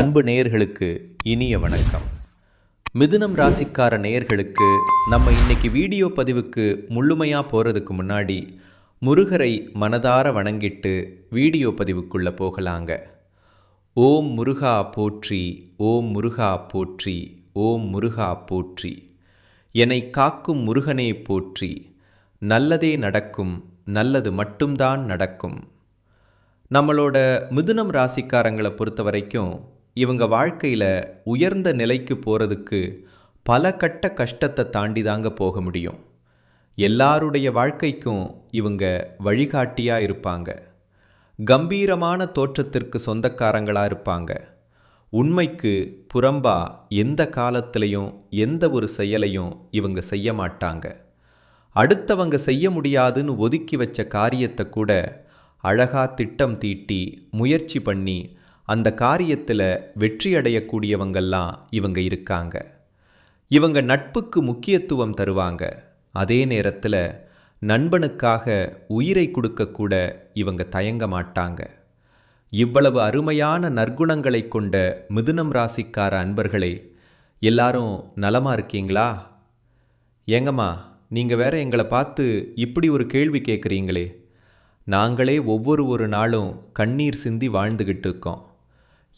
அன்பு நேயர்களுக்கு இனிய வணக்கம். மிதுனம் ராசிக்கார நேயர்களுக்கு நம்ம இன்னைக்கு வீடியோ பதிவுக்கு முழுமையாக போகிறதுக்கு முன்னாடி முருகரை மனதார வணங்கிட்டு வீடியோ பதிவுக்குள்ளே போகலாங்க. ஓம் முருகா போற்றி ஓம் முருகா போற்றி ஓம் முருகா போற்றி. என்னை காக்கும் முருகனே போற்றி நல்லதே நடக்கும் நல்லது மட்டும்தான் நடக்கும். நம்மளோட மிதுனம் ராசிக்காரங்களை பொறுத்த வரைக்கும் இவங்க வாழ்க்கையில் உயர்ந்த நிலைக்கு போகிறதுக்கு பல கட்ட கஷ்டத்தை தாண்டி தாங்க போக முடியும். எல்லாருடைய வாழ்க்கைக்கும் இவங்க வழிகாட்டியாக இருப்பாங்க. கம்பீரமான தோற்றத்திற்கு சொந்தக்காரங்களாக இருப்பாங்க. உண்மைக்கு புறம்பா எந்த காலத்திலையும் எந்த ஒரு செயலையும் இவங்க செய்ய மாட்டாங்க. அடுத்தவங்க செய்ய முடியாதுன்னு ஒதுக்கி வச்ச காரியத்தை கூட அழகா திட்டம் தீட்டி முயற்சி பண்ணி அந்த காரியத்தில் வெற்றி அடையக்கூடியவங்கெல்லாம் இவங்க இருக்காங்க. இவங்க நட்புக்கு முக்கியத்துவம் தருவாங்க. அதே நேரத்தில் நண்பனுக்காக உயிரை கொடுக்கக்கூட இவங்க தயங்க மாட்டாங்க. இவ்வளவு அருமையான நற்குணங்களை கொண்ட மிதுனம் ராசிக்கார அன்பர்களே எல்லாரும் நலமாக இருக்கீங்களா? ஏங்கம்மா நீங்கள் வேற எங்களை பார்த்து இப்படி ஒரு கேள்வி கேட்குறீங்களே நாங்களே ஒவ்வொரு ஒரு நாளும் கண்ணீர் சிந்தி வாழ்ந்துக்கிட்டு இருக்கோம்.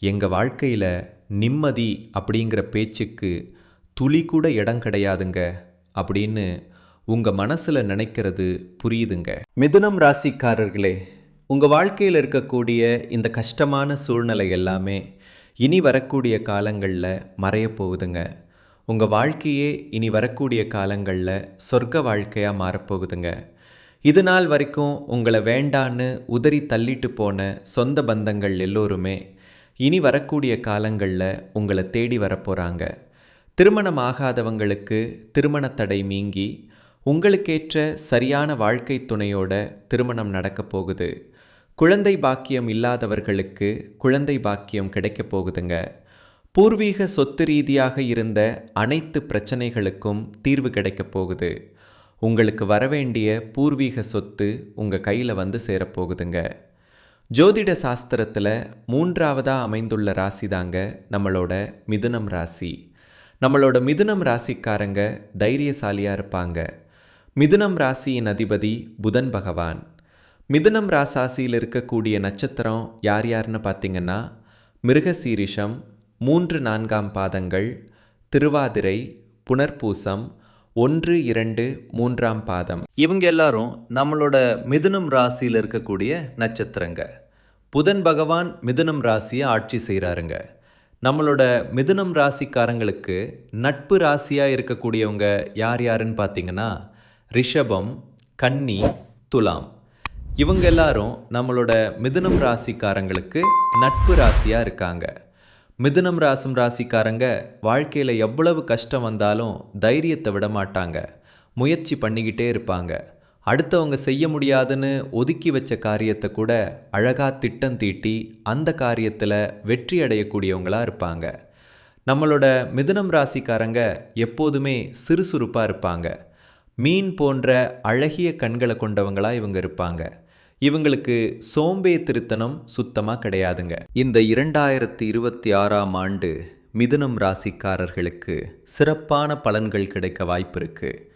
எங்கள் வாழ்க்கையில் நிம்மதி அப்படிங்கிற பேச்சுக்கு துளி கூட இடம் கிடையாதுங்க அப்படின்னு உங்கள் மனசில் நினைக்கிறது புரியுதுங்க. மிதுனம் ராசிக்காரர்களே உங்கள் வாழ்க்கையில் இருக்கக்கூடிய இந்த கஷ்டமான சூழ்நிலை எல்லாமே இனி வரக்கூடிய காலங்களில் மறையப் போகுதுங்க. உங்கள் வாழ்க்கையே இனி வரக்கூடிய காலங்களில் சொர்க்க வாழ்க்கையாக மாறப்போகுதுங்க. இது நாள் வரைக்கும் உங்களை வேண்டான்னு உதறி தள்ளிட்டு போன சொந்த பந்தங்கள் எல்லோருமே இனி வரக்கூடிய காலங்களில் உங்களை தேடி வரப்போகிறாங்க திருமணம் ஆகாதவங்களுக்கு திருமண தடை நீங்கி உங்களுக்கேற்ற சரியான வாழ்க்கை துணையோட திருமணம் நடக்கப் போகுது. குழந்தை பாக்கியம் இல்லாதவர்களுக்கு குழந்தை பாக்கியம் கிடைக்கப் போகுதுங்க. பூர்வீக சொத்து ரீதியாக இருந்த அனைத்து பிரச்சனைகளுக்கும் தீர்வு கிடைக்கப் போகுது. உங்களுக்கு வரவேண்டிய பூர்வீக சொத்து உங்கள் கையில் வந்து சேரப்போகுதுங்க ஜோதிட சாஸ்திரத்தில் மூன்றாவதாக அமைந்துள்ள ராசி தாங்க நம்மளோட மிதுனம் ராசி. நம்மளோட மிதுனம் ராசிக்காரங்க தைரியசாலியாக இருப்பாங்க. மிதுனம் ராசியின் அதிபதி புதன் பகவான். மிதுனம் ராசாசியில் இருக்கக்கூடிய நட்சத்திரம் யார் யாருன்னு பார்த்தீங்கன்னா மிருகசீரிஷம் மூன்று நான்காம் பாதங்கள் திருவாதிரை புனர்பூசம் ஒன்று இரண்டு மூன்றாம் பாதம். இவங்க எல்லாரும் நம்மளோட மிதுனம் ராசியில் இருக்கக்கூடிய நட்சத்திரங்க. புதன் பகவான் மிதுனம் ராசியை ஆட்சி செய்கிறாருங்க நம்மளோட மிதுனம் ராசிக்காரங்களுக்கு நட்பு ராசியாக இருக்கக்கூடியவங்க யார் யாருன்னு பார்த்தீங்கன்னா ரிஷபம் கன்னி துலாம். இவங்க எல்லாரும் நம்மளோட மிதுனம் ராசிக்காரங்களுக்கு நட்பு ராசியாக இருக்காங்க. மிதுனம் ராசும் ராசிக்காரங்க வாழ்க்கையில் எவ்வளவு கஷ்டம் வந்தாலும் தைரியத்தை விட மாட்டாங்க முயற்சி பண்ணிக்கிட்டே இருப்பாங்க. அடுத்தவங்க செய்ய முடியாதுன்னு ஒதுக்கி வச்ச காரியத்தை கூட அழகாக திட்டம் தீட்டி அந்த காரியத்தில் வெற்றி அடையக்கூடியவங்களாக இருப்பாங்க. நம்மளோட மிதுனம் ராசிக்காரங்க எப்போதுமே சுறுசுறுப்பாக இருப்பாங்க. மீன் போன்ற அழகிய கண்களை கொண்டவங்களாக இவங்க இருப்பாங்க. இவங்களுக்கு சோம்பே திருத்தனம் சுத்தமாக கிடையாதுங்க. இந்த இரண்டாயிரத்தி இருபத்தி ஆறாம் ஆண்டு மிதுனம் ராசிக்காரர்களுக்கு சிறப்பான பலன்கள் கிடைக்க வாய்ப்பு இருக்கு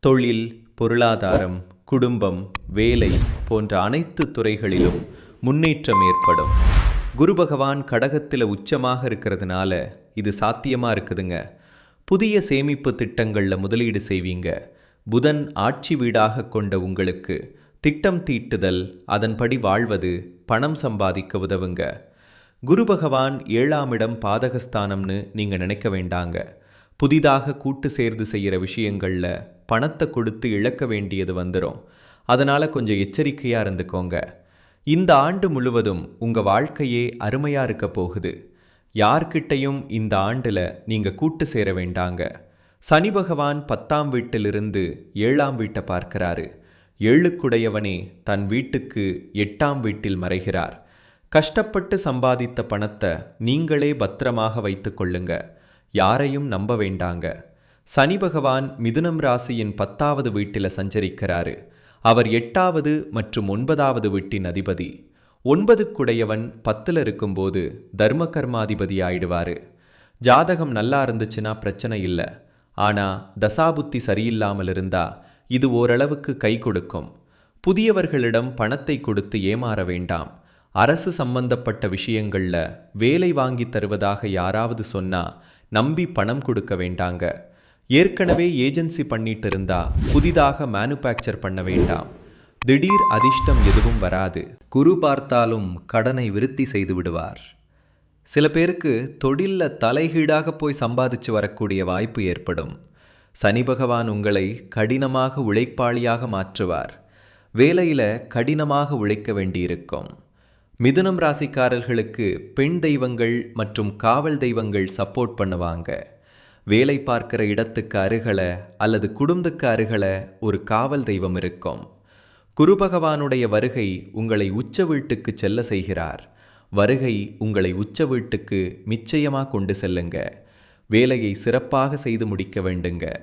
தொழில் பொருளாதாரம் குடும்பம் வேலை போன்ற அனைத்து துறைகளிலும் முன்னேற்றம் ஏற்படும். குரு பகவான் கடகத்தில் உச்சமாக இருக்கிறதுனால இது சாத்தியமாக இருக்குதுங்க. புதிய சேமிப்பு திட்டங்களில் முதலீடு செய்வீங்க. புதன் ஆட்சி வீடாக கொண்ட உங்களுக்கு திட்டம் தீட்டுதல் அதன்படி வாழ்வது பணம் சம்பாதிக்க உதவுங்க. குரு பகவான் ஏழாம் இடம் பாதகஸ்தானம்னு நீங்கள் நினைக்க வேண்டாங்க. புதிதாக கூட்டு சேர்ந்து செய்கிற விஷயங்களில் பணத்தை கொடுத்து இழக்க வேண்டியது வந்துடும் அதனால் கொஞ்சம் எச்சரிக்கையாக இருந்துக்கோங்க. இந்த ஆண்டு முழுவதும் உங்கள் வாழ்க்கையே அருமையாக இருக்க போகுது. யார்கிட்டையும் இந்த ஆண்டில் நீங்கள் கூட்டு சேர வேண்டாங்க. சனி பகவான் பத்தாம் வீட்டிலிருந்து ஏழாம் வீட்டை பார்க்கிறாரு. ஏழுக்குடையவனே தன் வீட்டுக்கு எட்டாம் வீட்டில் மறைகிறார். கஷ்டப்பட்டு சம்பாதித்த பணத்தை நீங்களே பத்திரமாக வைத்து கொள்ளுங்க. யாரையும் நம்ப வேண்டாங்க. சனி பகவான் மிதுனம் ராசியின் பத்தாவது வீட்டில் சஞ்சரிக்கிறாரு. அவர் எட்டாவது மற்றும் ஒன்பதாவது வீட்டின் அதிபதி. ஒன்பதுக்குடையவன் பத்தில் இருக்கும்போது தர்ம கர்மாதிபதி ஆயிடுவாரு ஜாதகம் நல்லா இருந்துச்சுன்னா பிரச்சனை இல்லை. ஆனா தசாபுத்தி சரியில்லாமல் இருந்தா இது ஓரளவுக்கு கை கொடுக்கும். புதியவர்களிடம் பணத்தை கொடுத்து ஏமாற வேண்டாம். அரசு சம்பந்தப்பட்ட விஷயங்கள்ல வேலை வாங்கி தருவதாக யாராவது சொன்னா நம்பி பணம் கொடுக்க வேண்டாங்க. ஏற்கனவே ஏஜென்சி பண்ணிட்டு இருந்தா புதிதாக மேனுபேக்சர் பண்ண வேண்டாம். திடீர் அதிர்ஷ்டம் எதுவும் வராது. குரு பார்த்தாலும் கடனை விருத்தி செய்து விடுவார். சில பேருக்கு தொழிலில் தலைகீடாக போய் சம்பாதிச்சு வரக்கூடிய வாய்ப்பு ஏற்படும். சனி பகவான் உங்களை கடினமாக உழைப்பாளியாக மாற்றுவார். வேலையில் கடினமாக உழைக்க வேண்டியிருக்கும். மிதுனம் ராசிக்காரர்களுக்கு பெண் தெய்வங்கள் மற்றும் காவல் தெய்வங்கள் சப்போர்ட் பண்ணுவாங்க. வேலை பார்க்கிற இடத்துக்கு அருகல அல்லது குடும்பத்துக்கு அருகல ஒரு காவல் தெய்வம் இருக்கும். குரு பகவானுடைய வருகை உங்களை உச்ச வீட்டுக்கு செல்ல செய்கிறார். வருகை உங்களை உச்ச வீட்டுக்கு நிச்சயமாக கொண்டு செல்லுங்க. வேலையை சிறப்பாக செய்து முடிக்க வேண்டுங்க.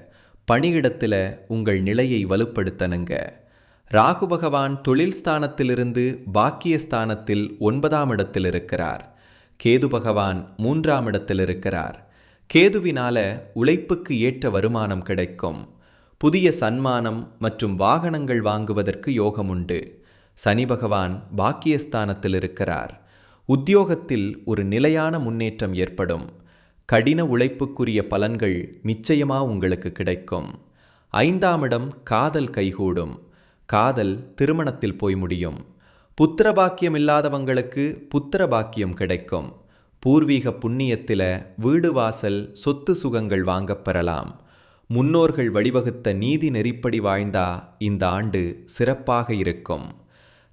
பணியிடத்தில் உங்கள் நிலையை வலுப்படுத்தணுங்க. ராகு பகவான் தொழில் ஸ்தானத்திலிருந்து பாக்கிய ஸ்தானத்தில் ஒன்பதாம் இடத்தில் இருக்கிறார். கேது பகவான் மூன்றாம் இடத்தில் இருக்கிறார். கேதுவினால உழைப்புக்கு ஏற்ற வருமானம் கிடைக்கும். புதிய சன்மானம் மற்றும் வாகனங்கள் வாங்குவதற்கு யோகம் உண்டு. சனி பகவான் பாக்கியஸ்தானத்தில் இருக்கிறார். உத்தியோகத்தில் ஒரு நிலையான முன்னேற்றம் ஏற்படும். கடின உழைப்புக்குரிய பலன்கள் நிச்சயமா உங்களுக்கு கிடைக்கும். ஐந்தாம் இடம் காதல் கைகூடும். காதல் திருமணத்தில் போய் முடியும். புத்திர பாக்கியம் இல்லாதவங்களுக்கு புத்திர பாக்கியம் கிடைக்கும். பூர்வீக புண்ணியத்தில வீடு வாசல் சொத்து சுகங்கள் வாங்கப் பெறலாம். முன்னோர்கள் வழிவகுத்த நீதி நெறிப்படி வாழ்ந்தா இந்த ஆண்டு சிறப்பாக இருக்கும்.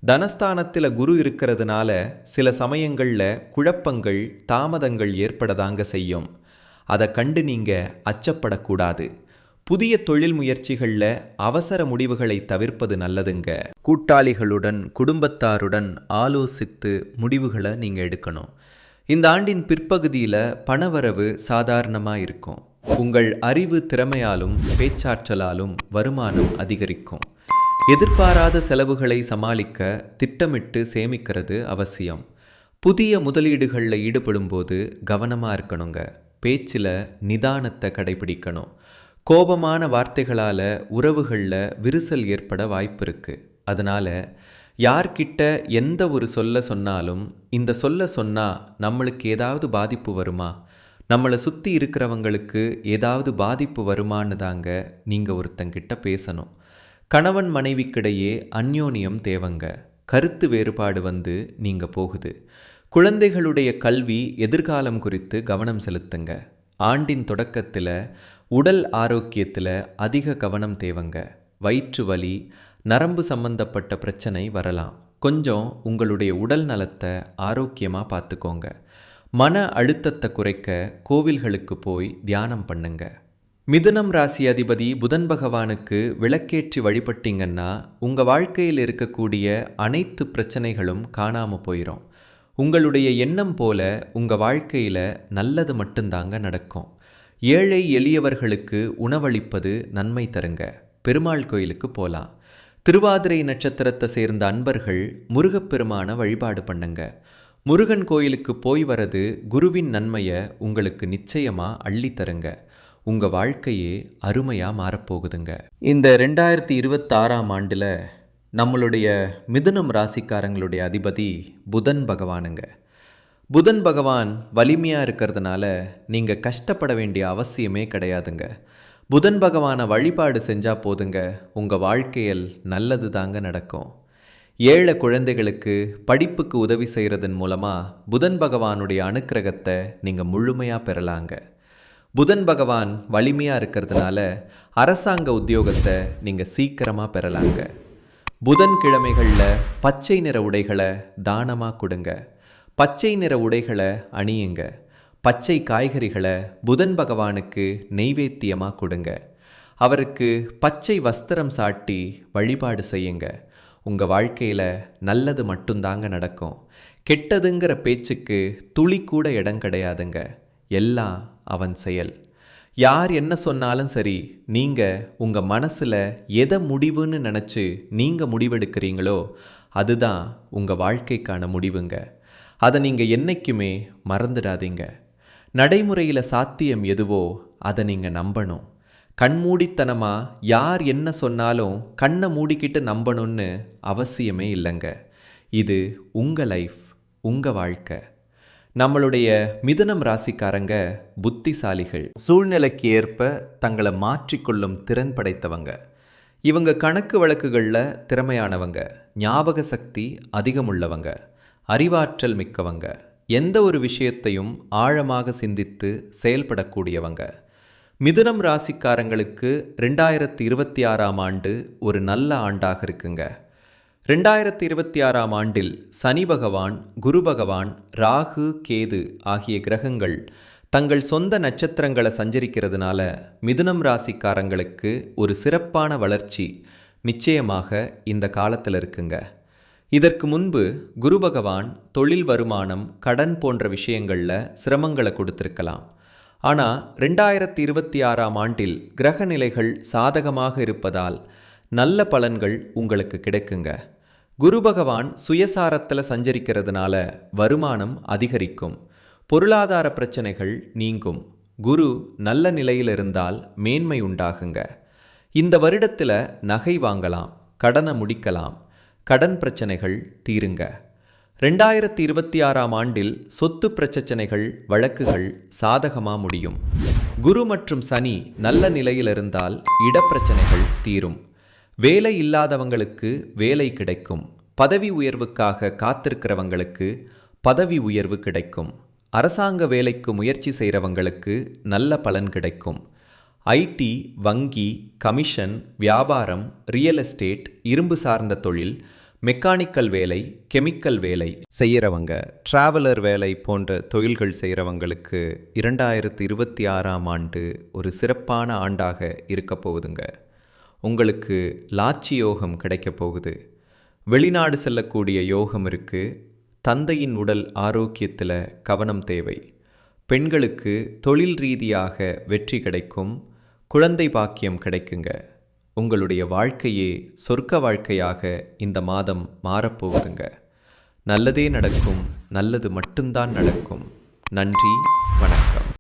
தனஸ்தானத்தில் குரு இருக்கிறதுனால சில சமயங்களில் குழப்பங்கள் தாமதங்கள் ஏற்படதாங்க செய்யும். அதை கண்டு நீங்க அச்சப்படக்கூடாது. புதிய தொழில் முயற்சிகளில் அவசர முடிவுகளை தவிர்ப்பது நல்லதுங்க. கூட்டாளிகளுடன் குடும்பத்தாருடன் ஆலோசித்து முடிவுகளை நீங்கள் எடுக்கணும். இந்த ஆண்டின் பிற்பகுதியில் பணவரவு சாதாரணமாக இருக்கும். உங்கள் அறிவு திறமையாலும் பேச்சாற்றலாலும் வருமானம் அதிகரிக்கும். எதிர்பாராத செலவுகளை சமாளிக்க திட்டமிட்டு சேமிக்கிறது அவசியம். புதிய முதலீடுகளில் ஈடுபடும்போது கவனமாக இருக்கணுங்க. பேச்சில் நிதானத்தை கடைபிடிக்கணும். கோபமான வார்த்தைகளால் உறவுகளில் விரிசல் ஏற்பட வாய்ப்பு இருக்குது அதனால் யார்கிட்ட எந்த ஒரு சொல்ல சொன்னாலும் இந்த சொல்ல சொன்னால் நம்மளுக்கு ஏதாவது பாதிப்பு வருமா? நம்மளை சுற்றி இருக்கிறவங்களுக்கு ஏதாவது பாதிப்பு வருமானு தாங்க நீங்கள் ஒருத்தங்கிட்ட பேசணும். கணவன் மனைவிக்கிடையே அந்யோன்யம் தேவங்க. கருத்து வேறுபாடு வந்து நீங்கள் போகுது. குழந்தைகளுடைய கல்வி எதிர்காலம் குறித்து கவனம் செலுத்துங்க. ஆண்டின் தொடக்கத்தில் உடல் ஆரோக்கியத்தில் அதிக கவனம் தேவங்க. வயிற்று வலி நரம்பு சம்பந்தப்பட்ட பிரச்சனை வரலாம். கொஞ்சம் உங்களுடைய உடல் நலத்தை ஆரோக்கியமாக பார்த்துக்கோங்க. மன அழுத்தத்தை குறைக்க கோவில்களுக்கு போய் தியானம் பண்ணுங்கள் மிதுனம் ராசி அதிபதி புதன் பகவானுக்கு விளக்கேற்றி வழிபட்டீங்கன்னா உங்கள் வாழ்க்கையில் இருக்கக்கூடிய அனைத்து பிரச்சனைகளும் காணாமல் போயிடும் உங்களுடைய எண்ணம் போல உங்கள் வாழ்க்கையில் நல்லது மட்டும்தாங்க நடக்கும். ஏழை எளியவர்களுக்கு உணவளிப்பது நன்மை தருங்க. பெருமாள் கோயிலுக்கு போகலாம் திருவாதிரை நட்சத்திரத்தை சேர்ந்த அன்பர்கள் முருகப்பெருமான வழிபாடு பண்ணுங்க. முருகன் கோயிலுக்கு போய் வரது குருவின் நன்மையை உங்களுக்கு நிச்சயமாக அள்ளித்தருங்க உங்கள் வாழ்க்கையே அருமையாக மாறப்போகுதுங்க. இந்த ரெண்டாயிரத்தி இருபத்தாறாம் ஆண்டில் நம்மளுடைய மிதுனம் ராசிக்காரங்களுடைய அதிபதி புதன் பகவானுங்க. புதன் பகவான் வலிமையாக இருக்கிறதுனால நீங்கள் கஷ்டப்பட வேண்டிய அவசியமே கிடையாதுங்க. புதன் பகவானை வழிபாடு செஞ்சால் போதுங்க உங்கள் வாழ்க்கையில் நல்லது தாங்க நடக்கும். ஏழை குழந்தைகளுக்கு படிப்புக்கு உதவி செய்கிறதன் மூலமாக புதன் பகவானுடைய அனுக்கிரகத்தை நீங்கள் முழுமையாக பெறலாங்க. புதன் பகவான் வலிமையாக இருக்கிறதுனால அரசாங்க உத்தியோகத்தை நீங்கள் சீக்கிரமாக பெறலாங்க. புதன் கிழமைகளில் பச்சை நிற உடைகளை தானமாக கொடுங்க. பச்சை நிற உடைகளை அணியுங்க. பச்சை காய்கறிகளை புதன் பகவானுக்கு நெய்வேத்தியமாக கொடுங்க. அவருக்கு பச்சை வஸ்திரம் சாட்டி வழிபாடு செய்யுங்க. உங்கள் வாழ்க்கையில் நல்லது மட்டும்தாங்க நடக்கும். கெட்டதுங்கிற பேச்சுக்கு துளி கூட இடம் கிடையாதுங்க. எல்லாம் அவன் செயல். யார் என்ன சொன்னாலும் சரி நீங்கள் உங்கள் மனசில் எதை முடிவுன்னு நினச்சி நீங்கள் முடிவெடுக்கிறீங்களோ அதுதான் உங்கள் வாழ்க்கைக்கான முடிவுங்க. அதை நீங்கள் என்றைக்குமே மறந்துடாதீங்க. நடைமுறையில் சாத்தியம் எதுவோ அதை நீங்கள் நம்பணும். கண்மூடித்தனமாக யார் என்ன சொன்னாலும் கண்ணை மூடிக்கிட்டு நம்பணும்னு அவசியமே இல்லைங்க. இது உங்கள் லைஃப் உங்கள் வாழ்க்கை. நம்மளுடைய மிதுனம் ராசிக்காரங்க புத்திசாலிகள். சூழ்நிலைக்கு ஏற்ப தங்களை மாற்றிக்கொள்ளும் திறன் படைத்தவங்க. இவங்க கணக்கு வழக்குகளில் திறமையானவங்க ஞாபக சக்தி அதிகமுள்ளவங்க அறிவாற்றல் மிக்கவங்க எந்த ஒரு விஷயத்தையும் ஆழமாக சிந்தித்து செயல்படக்கூடியவங்க. மிதுனம் ராசிக்காரங்களுக்கு ரெண்டாயிரத்தி இருபத்தி ஆறாம் ஆண்டு ஒரு நல்ல ஆண்டாக இருக்குங்க. ரெண்டாயிரத்தி இருபத்தி ஆறாம் ஆண்டில் சனி பகவான் குரு பகவான் ராகு கேது ஆகிய கிரகங்கள் தங்கள் சொந்த நட்சத்திரங்களை சஞ்சரிக்கிறதுனால மிதுனம் ராசிக்காரங்களுக்கு ஒரு சிறப்பான வளர்ச்சி நிச்சயமாக இந்த காலத்தில் இருக்குங்க. இதற்கு முன்பு குரு பகவான் தொழில் வருமானம் கடன் போன்ற விஷயங்களில் சிரமங்களை கொடுத்திருக்கலாம். ஆனால் ரெண்டாயிரத்தி இருபத்தி ஆறாம் ஆண்டில் கிரக நிலைகள் சாதகமாக இருப்பதால் நல்ல பலன்கள் உங்களுக்கு கிடைக்குங்க. குரு பகவான் சுயசாரத்தில் சஞ்சரிக்கிறதுனால வருமானம் அதிகரிக்கும். பொருளாதார பிரச்சனைகள் நீங்கும். குரு நல்ல நிலையில் இருந்தால் மேன்மை உண்டாகுங்க. இந்த வருடத்தில் நகை வாங்கலாம் கடனை முடிக்கலாம் கடன் பிரச்சனைகள் தீருங்க. ரெண்டாயிரத்தி இருபத்தி ஆறாம் ஆண்டில் சொத்து பிரச்சனைகள் வழக்குகள் சாதகமாக முடியும். குரு மற்றும் சனி நல்ல நிலையில் இருந்தால் இடப்பிரச்சனைகள் தீரும். வேலை இல்லாதவங்களுக்கு வேலை கிடைக்கும். பதவி உயர்வுக்காக காத்திருக்கிறவங்களுக்கு பதவி உயர்வு கிடைக்கும். அரசாங்க வேலைக்கு முயற்சி செய்கிறவங்களுக்கு நல்ல பலன் கிடைக்கும். ஐடி வங்கி கமிஷன் வியாபாரம் ரியல் எஸ்டேட் இரும்பு சார்ந்த தொழில் மெக்கானிக்கல் வேலை கெமிக்கல் வேலை செய்கிறவங்க டிராவலர் வேலை போன்ற தொழில்கள் செய்கிறவங்களுக்கு இரண்டாயிரத்தி இருபத்தி ஆறாம் ஆண்டு ஒரு சிறப்பான ஆண்டாக இருக்க போகுதுங்க. உங்களுக்கு லாச்சி யோகம் கிடைக்கப் போகுது. வெளிநாடு செல்லக்கூடிய யோகம் இருக்குது தந்தையின் உடல் ஆரோக்கியத்தில் கவனம் தேவை. பெண்களுக்கு தொழில் ரீதியாக வெற்றி கிடைக்கும். குழந்தை பாக்கியம் கிடைக்குங்க. உங்களுடைய வாழ்க்கையே சொர்க்க வாழ்க்கையாக இந்த மாதம் மாறப்போகுதுங்க நல்லதே நடக்கும். நல்லது மட்டும்தான் நடக்கும். நன்றி வணக்கம்.